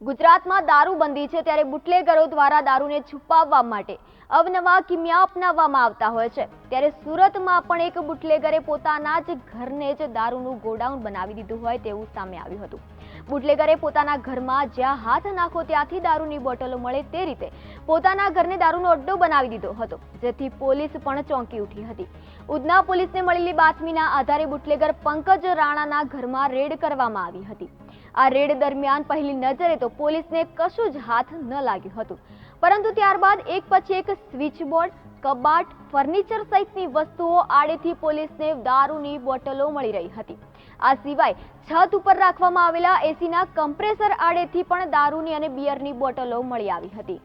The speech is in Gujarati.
ગુજરાતમાં દારૂબંધી છે ત્યારે બુટલેગરો દ્વારા દારૂને છુપાવવા માટે અવનવા કિમિયા અપનાવવામાં આવતા હોય છે. ત્યારે સુરતમાં પણ એક બુટલેગરે પોતાના જ ઘરને જ દારૂનું ગોડાઉન બનાવી દીધું હોય તેવું સામે આવ્યું હતું. બુટલેગરે પોતાના ઘરમાં જ્યાં હાથ નાખો ત્યાંથી દારૂની બોટલો મળે તે રીતે પોતાના ઘરને દારૂનો અડ્ડો બનાવી દીધો હતો, જેથી પોલીસ પણ ચોંકી ઉઠી હતી. ઉધના પોલીસને મળેલી બાતમીના આધારે બુટલેગર પંકજ રાણાના ઘરમાં રેડ કરવામાં આવી હતી. આ રેડ દરમિયાન પહેલી નજરે તો પોલીસને કશું જ હાથ ન લાગ્યું હતું. પરંતુ ત્યારબાદ એક પછી એક સ્વિચબોર્ડ, કબાટ, ફર્નિચર સહિતની વસ્તુઓ આડેથી પોલીસને દારૂની બોટલો મળી રહી હતી. આ સિવાય છત ઉપર રાખવામાં આવેલા એસીના કમ્પ્રેસર આડેથી પણ દારૂની અને બિયરની બોટલો મળી આવી હતી.